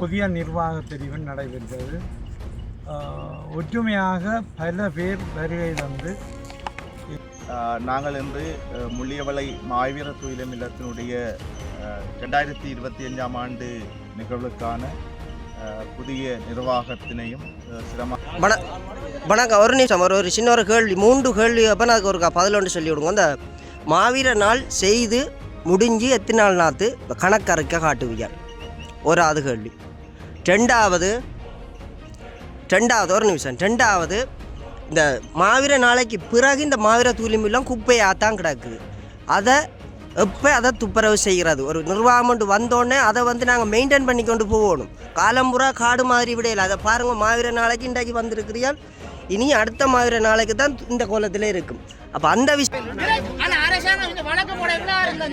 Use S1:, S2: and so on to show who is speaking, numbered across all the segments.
S1: புதிய நிர்வாக தெரிவு நடைபெற்றது. ஒற்றுமையாக பல பேர் வருகை தந்து
S2: நாங்கள் இன்று முள்ளியவளை மாவீர துயிலம் இல்லத்தினுடைய ரெண்டாயிரத்தி இருபத்தி அஞ்சாம் ஆண்டு நிகழ்வுக்கான புதிய நிர்வாகத்தினையும் சிரம
S3: வண வணக்கம் ஒரு நிமிஷம் ஒரு ஒரு சின்ன ஒரு கேள்வி மூன்று கேள்வி அப்போ நான் ஒரு பதிலொன்று சொல்லி விடுங்க. அந்த மாவீர நாள் செய்து முடிஞ்சு எத்தனை நாள் நாத்து கணக்கறைக்க ஒரு அது கேள்வி. ரெண்டாவது ரெண்டாவது ஒரு நிமிஷம். ரெண்டாவது இந்த மாவீர நாளைக்கு பிறகு இந்த மாவீர தூளிம்பில்லம் குப்பையாக தான் கிடக்குது அதை எப்போ அதை துப்புரவு செய்கிறது? ஒரு நிர்வாகம் வந்தோடனே அதை வந்து நாங்கள் மெயின்டைன் பண்ணி கொண்டு போகணும். காலம்புறா காடு மாதிரி விடையில. அதை பாருங்கள் மாவீர நாளைக்கு இன்றைக்கு வந்திருக்கிறீர்கள். இனி அடுத்த மாவீர நாளைக்கு தான் இந்த கோலத்தில் இருக்கும். அப்போ அந்த விஷயம்
S4: வழக்கு போட எவ்வளவு இருந்தா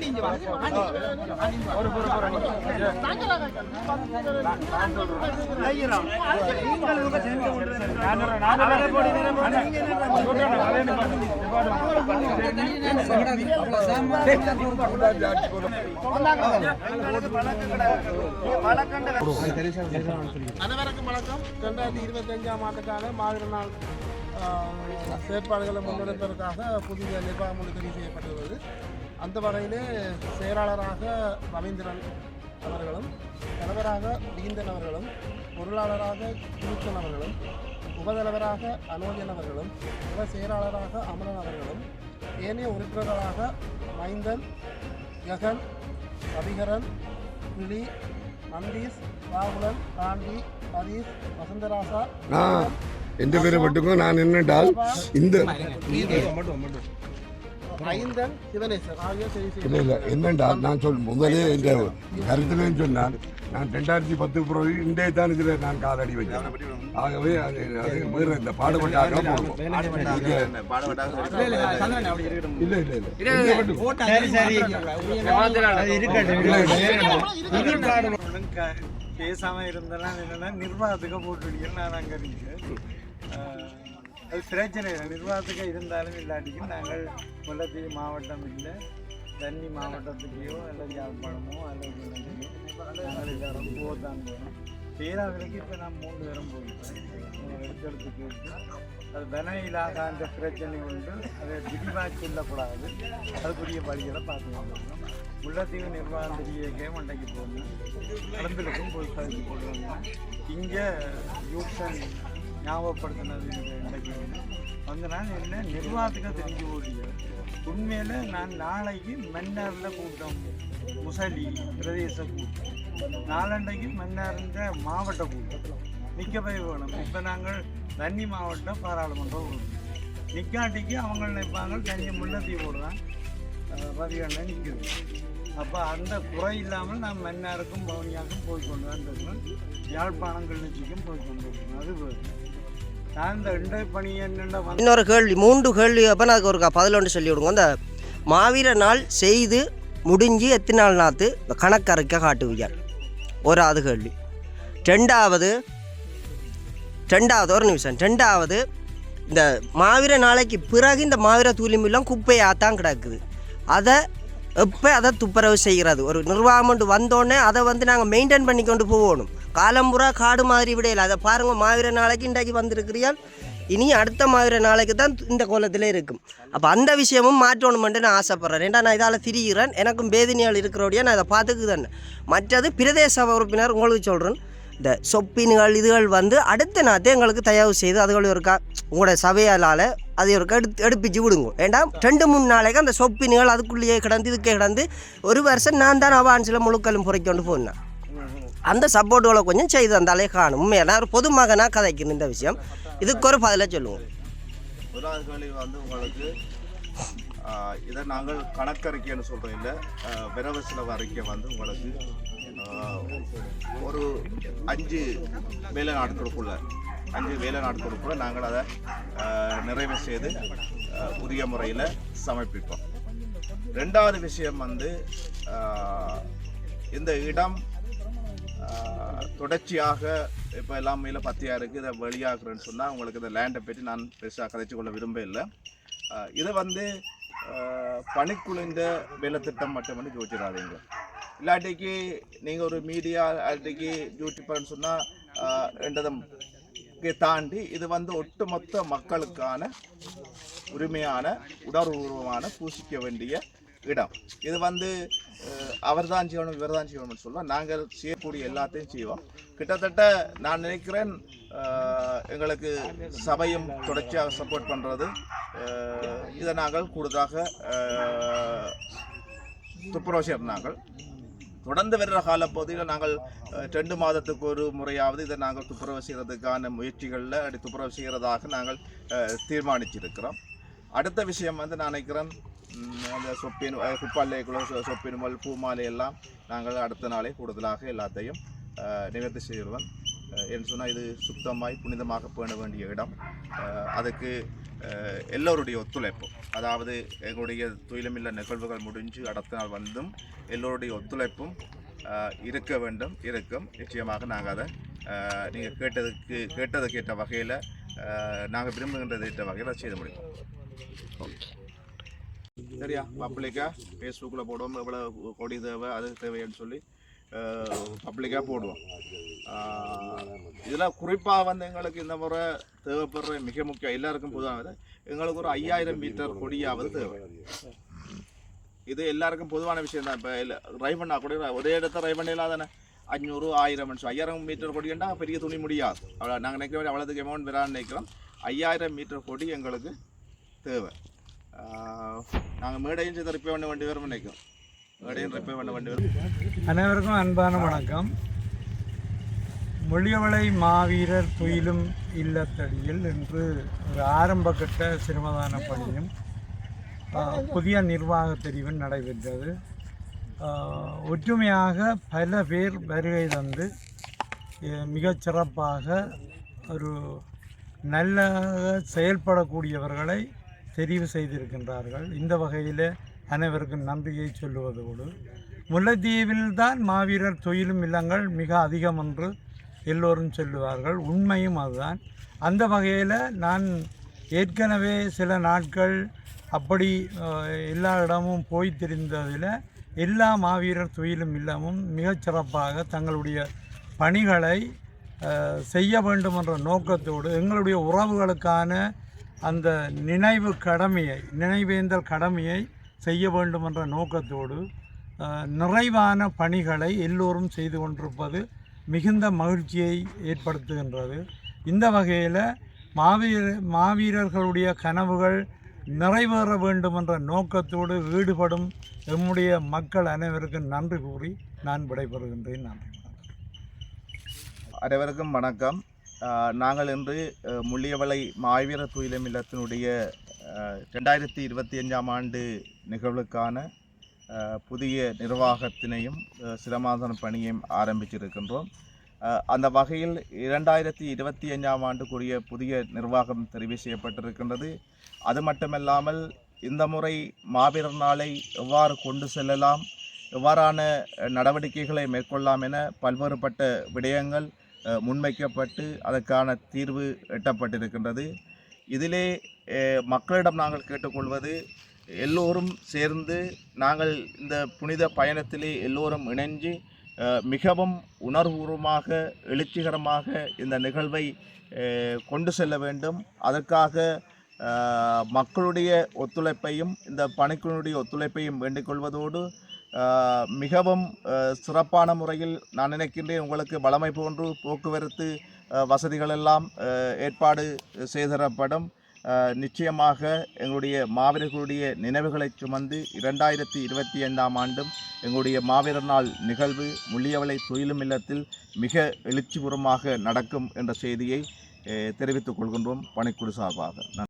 S4: நீங்கள்
S5: அனைவருக்கும் வணக்கம். ரெண்டாயிரத்தி இருபத்தஞ்சாம் ஆண்டுக்கான மாதிரி நாள் செயற்பாடுகளை முன்னெடுப்பதற்காக புதிய நிர்வாக தெரிவு செய்யப்பட்டுள்ளது. அந்த வகையிலே செயலாளராக ரவீந்திரன் அவர்களும் தலைவராக வீந்தன் அவர்களும் பொருளாளராக கிருஷ்ணன் அவர்களும் உபதலைவராக அனோஜன் அவர்களும் உப செயலாளராக அமரன் அவர்களும் ஏனைய உறுப்பினர்களாக மைந்தன் ஜெகன் ரவிகரன் கிளி நந்தீஸ் ராகுலன் காந்தி ஹரீஷ் வசந்தராசா
S6: எந்த பேரை மட்டுக்கும் நான் என்னென்றால் இந்த இல்லை இல்லை என்னென்றால் நான் சொல் முதலே இந்த கருத்துலேன்னு சொன்னான் நான் ரெண்டாயிரத்தி பத்து பிறகு இன்றைய தான் இதில் நான் காலடி வைக்கிறேன் ஆகவே அது அது வேறு இந்த பாடுபட்டாக இல்லை
S1: பேசாம இருந்தெல்லாம் என்னன்னா நிர்வாகத்துக்கு போட்டுவிடுங்க நான் அங்கே இருக்கு அது பிரச்சனை இல்லை. நிர்வாகத்துக்கு இருந்தாலும் இல்லாட்டிக்கும் நாங்கள் முல்லைத்தீவு மாவட்டம் இல்லை தண்ணி மாவட்டத்துலேயோ அல்லது யாழ்ப்பாணமோ அல்லது நாங்கள் எல்லாரும் போதான் போகணும் பேராவிலைக்கு இப்போ நான் மூணு பேரும் போயிருக்கேன் எடுத்தெடுத்து கேட்டு அது வினையில்லாத அந்த பிரச்சனை உண்டு. அதை விரிவாக சொல்லக்கூடாது அதுக்குரிய வழிகளை பார்த்து முல்லைத்தீவு நிர்வாகம் தெரிய மண்டைக்கு போகணும். கடந்தலுக்கும் போய் கழிச்சு போடுவாங்க. இங்கே யூசன் ஞாபகப்படுத்தினது இந்த இன்றைக்கு வந்து நான் என்ன நிர்வாகத்துக்கு தெரிஞ்சு ஓடிய உண்மையில் நான் நாளைக்கு மன்னாரில் கூட்டம். முசலி பிரதேச கூட்டம். நாளண்டைக்கு மன்னார்ந்த மாவட்ட கூட்டம். நிற்க போய் வேணும். இப்போ நாங்கள் தண்ணி மாவட்டம் பாராளுமன்றம் கூட்டம் நிற்காட்டிக்கு அவங்க நினைப்பாங்க தண்ணி முல்லைத்தீவோடு தான் பதிகண்ண நிற்குது அப்போ அந்த குறை இல்லாமல் நான் மன்னாருக்கும் பவனியாக்கும் போய் கொண்டு தான் இருக்கணும் யாழ்ப்பாணங்கள் கிளிநொச்சிக்கும் போய் கொண்டு இருக்கணும் அது
S3: இன்னொரு கேள்வி மூன்று கேள்வி அப்போ நான் ஒரு பதிலொன்று சொல்லி விடுங்க. அந்த மாவீர நாள் செய்து முடிஞ்சு எத்தனை நாள் நாத்து? கணக்கரைக்க காட்டுவீங்க ஓராவது கேள்வி. ரெண்டாவது ரெண்டாவது ஒரு நிமிஷம். ரெண்டாவது இந்த மாவீர நாளைக்கு பிறகு இந்த மாவீர துளிம்பில்லாம் குப்பையாக தான் கிடக்குது. அதை எப்போ அதை துப்புரவு செய்கிறது? ஒரு நிர்வாகம் வந்தோடனே அதை வந்து நாங்கள் மெயின்டைன் பண்ணி கொண்டு போகணும். காலம்புறா காடு மாதிரி விடையில. அதை பாருங்கள் மாவீர நாளைக்கு இன்றைக்கு வந்திருக்கிறீர்கள் இனி அடுத்த மாவீர நாளைக்கு தான் இந்த கோலத்தில் இருக்கும். அப்போ அந்த விஷயமும் மாற்றணுமென்று நான் ஆசைப்பட்றேன். ஏன்டா நான் இதால் திரிகிறேன் எனக்கும் வேதினியால் இருக்கிறோடைய நான் இதை பார்த்துக்குதேன் மற்றது பிரதேச உறுப்பினர் உங்களுக்கு சொல்கிறேன் இந்த சொப்பின்கள் இதுகள் வந்து அடுத்த நாத்தே எங்களுக்கு தயவு செய்து அதுகள் இருக்கா உங்களோட சபையாளால் அதை ஒரு எடுத்து எடுப்பிச்சு விடுங்க. ஏண்டா ரெண்டு மூணு நாளைக்கு அந்த சொப்பின்கள் அதுக்குள்ளேயே கிடந்து இதுக்கே கிடந்து ஒரு வருஷம் நான் தான் அவான்ஸில் முழுக்கலும் புரைக்கொண்டு போனேன். அந்த சப்போர்ட்டுகளை கொஞ்சம் செய்து தந்தாலே காணும். உண்மையாக ஒரு பொதுமகனாக கதைக்கணும் இந்த விஷயம். இதுக்கு ஒரு பதிலை சொல்லுவோம்
S2: வந்து உங்களுக்கு இதை நாங்கள் கணக்கறிக்கைன்னு சொல்கிறோம் இல்லை விரவ செலவு அறிக்கை வந்து உங்களுக்கு ஒரு அஞ்சு வேலை நாட்களுக்குள்ள அஞ்சு வேலை நாட்களுக்குள்ள நாங்கள் அதை நிறைவு செய்து உரிய முறையில் சமர்ப்பிப்போம். ரெண்டாவது விஷயம் வந்து இந்த இடம் தொடர்ச்சியாக இப்போ எல்லாமே பத்தியாக இருக்குது இதை வெளியாகிறேன்னு சொன்னால் உங்களுக்கு இந்த லேண்டை பற்றி நான் பெருசாக கதைச்சு கொள்ள விரும்ப இல்லை. இது வந்து அஹ், பணிக்குழுந்த வேலைத்திட்டம் மட்டுமே மட்டும் யோசிச்சிடாதீங்க. இல்லாட்டிக்கு நீங்கள் ஒரு மீடியா இல்லாட்டிக்கு யூடியூப்பர்னு சொன்னால் ரெண்டதும் தாண்டி இது வந்து ஒட்டுமொத்த மக்களுக்கான உரிமையான உணர்வுபூர்வமான பூசிக்க வேண்டிய இடம். இது வந்து அவர் தான் செய்யணும் இவர் தான் செய்யணும்னு சொல்லுவோம் நாங்கள் செய்யக்கூடிய எல்லாத்தையும் செய்வோம். கிட்டத்தட்ட நான் நினைக்கிறேன் எங்களுக்கு சபையும் தொடர்ச்சியாக சப்போர்ட் பண்ணுறது இதை நாங்கள் கூடுதலாக அஹ், துப்புரவு செய்கிறார்கள் தொடர்ந்து வருகிற காலப்பகுதியில் நாங்கள் ரெண்டு மாதத்துக்கு ஒரு முறையாவது இதை நாங்கள் துப்புரவு செய்கிறதுக்கான முயற்சிகளில் அப்படி துப்புரவு செய்கிறதாக நாங்கள் தீர்மானிச்சிருக்கிறோம். அடுத்த விஷயம் வந்து நான் நினைக்கிறேன் அந்த சொப்பின் அஹ், குப்பாலைக்குள்ள சொ- சொப்பினுமல் பூமாலை எல்லாம் நாங்கள் அடுத்த நாளே கூடுதலாக எல்லாத்தையும் நிவர்த்தி செய்கிறோம் என்று சொன்னால் இது சுத்தமாய் புனிதமாக பேண வேண்டிய இடம். அதுக்கு எல்லோருடைய ஒத்துழைப்பு அதாவது எங்களுடைய துயிலமில்ல நிகழ்வுகள் முடிஞ்சு அடுத்த நாள் வந்தும் எல்லோருடைய ஒத்துழைப்பும் இருக்க வேண்டும் இருக்கும். நிச்சயமாக நாங்கள் அதை நீங்கள் கேட்டதுக்கு கேட்டதுக்கேற்ற வகையில் நாங்கள் விரும்புகின்றதேற்ற வகையில் செய்து முடியும் ஓகே. சரியா? பப்ளிக்காக ஃபேஸ்புக்கில் போடுவோம். எவ்வளோ கொடி தேவை அது தேவைன்னு சொல்லி பப்ளிக்காக போடுவோம். இதில் குறிப்பாக வந்து எங்களுக்கு இந்த முறை தேவைப்படுற மிக முக்கியம். எல்லாருக்கும் பொதுவானது எங்களுக்கு ஒரு ஐயாயிரம் மீட்டர் கொடியாவது தேவை. இது எல்லாருக்கும் பொதுவான விஷயம் தான். இப்போ இல்லை ட்ரைவ் பண்ணால் கூட ஒரே இடத்த ட்ரைவ் பண்ணலாம் தானே? அஞ்சூறு ஆயிரம் ஐயாயிரம் மீட்டர் கொடிண்டா பெரிய துணி முடியாது. அவ்வளோ நாங்கள் நினைக்கிற மாதிரி அவ்வளோதுக்கு அமௌண்ட் வரான்னு நினைக்கிறோம். ஐயாயிரம் மீட்டர் கொடி எங்களுக்கு தேவை. நாங்கள் மேடையும் செய்து ரிப்பேர் பண்ண வேண்டி வரும் நினைக்கும் மேடையும் ரிப்பேர் பண்ண வேண்டி வரும்
S1: அனைவருக்கும் அன்பான வணக்கம். மொழியவளை மாவீரர் துயிலும் இல்லத்தடியில் என்று ஒரு ஆரம்பகட்ட சிரமதான பணியும் புதிய நிர்வாக தெரிவும் நடைபெற்றது. ஒற்றுமையாக பல பேர் வருகை தந்து மிகச்சிறப்பாக சிறப்பாக ஒரு நல்ல செயல்படக்கூடியவர்களை தெரிவு செய்திருக்கின்றார்கள். இந்த வகையில் அனைவருக்கும் நன்றியை சொல்லுவதோடு முல்லைத்தீவில் தான் மாவீரர் தொழிலும் இல்லங்கள் மிக அதிகம் என்று எல்லோரும் சொல்லுவார்கள். உண்மையும் அதுதான். அந்த வகையில் நான் ஏற்கனவே சில நாட்கள் அப்படி எல்லா இடமும் போய் தெரிந்ததில் எல்லா மாவீரர் தொழிலும் இல்லமும் மிகச்சிறப்பாக தங்களுடைய பணிகளை செய்ய வேண்டும் என்ற நோக்கத்தோடு எங்களுடைய உறவுகளுக்கான அந்த நினைவு கடமையை நினைவேந்தல் கடமையை செய்ய வேண்டும் என்ற நோக்கத்தோடு நிறைவான பணிகளை எல்லோரும் செய்து கொண்டிருப்பது மிகுந்த மகிழ்ச்சியை ஏற்படுத்துகின்றது. இந்த வகையில் மாவீர மாவீரர்களுடைய கனவுகள் நிறைவேற வேண்டும் என்ற நோக்கத்தோடு ஈடுபடும் எம்முடைய மக்கள் அனைவருக்கும் நன்றி கூறி நான் விடைபெறுகின்றேன். நன்றி.
S2: அனைவருக்கும் வணக்கம். நாங்கள் இன்று முள்ளியவளை மாவீர துயிலம் இல்லத்தினுடைய ரெண்டாயிரத்தி இருபத்தி அஞ்சாம் ஆண்டு நிகழ்வுக்கான புதிய நிர்வாகத்தினையும் அஹ், சிரமாதன பணியையும் ஆரம்பிச்சிருக்கின்றோம் அந்த வகையில் இரண்டாயிரத்தி இருபத்தி அஞ்சாம் ஆண்டுக்குரிய புதிய நிர்வாகம் தெரிவு செய்யப்பட்டிருக்கின்றது. அது மட்டுமல்லாமல் இந்த முறை மாவீரர் நாளை எவ்வாறு கொண்டு செல்லலாம் எவ்வாறான நடவடிக்கைகளை மேற்கொள்ளலாம் என பல்வேறுபட்ட விடயங்கள் முன்வைக்கப்பட்டு அதற்கான தீர்வு எட்டப்பட்டிருக்கின்றது. இதிலே மக்களிடம் நாங்கள் கேட்டுக்கொள்வது எல்லோரும் சேர்ந்து நாங்கள் இந்த புனித பயணத்திலே எல்லோரும் இணைஞ்சு மிகவும் உணர்வுபூர்வமாக எழுச்சிகரமாக இந்த நிகழ்வை கொண்டு செல்ல வேண்டும். அதற்காக மக்களுடைய ஒத்துழைப்பையும் இந்த பணிக்குழுடைய ஒத்துழைப்பையும் வேண்டிக் கொள்வதோடு மிகவும் சிறப்பான முறையில் நான் நினைக்கின்றேன் உங்களுக்கு வளமை போன்று போக்குவரத்து வசதிகளெல்லாம் ஏற்பாடு செய்தரப்படும் நிச்சயமாக எங்களுடைய மாவீரர்களுடைய நினைவுகளை சுமந்து இரண்டாயிரத்தி இருபத்தி ஐந்தாம் ஆண்டும் எங்களுடைய மாவீரர் நாள் நிகழ்வு முள்ளியவளை தொழிலும் இல்லத்தில் மிக எழுச்சிபூர்வமாக நடக்கும் என்ற செய்தியை தெரிவித்துக் கொள்கின்றோம். பணிக்குழு சார்பாக. நன்றி.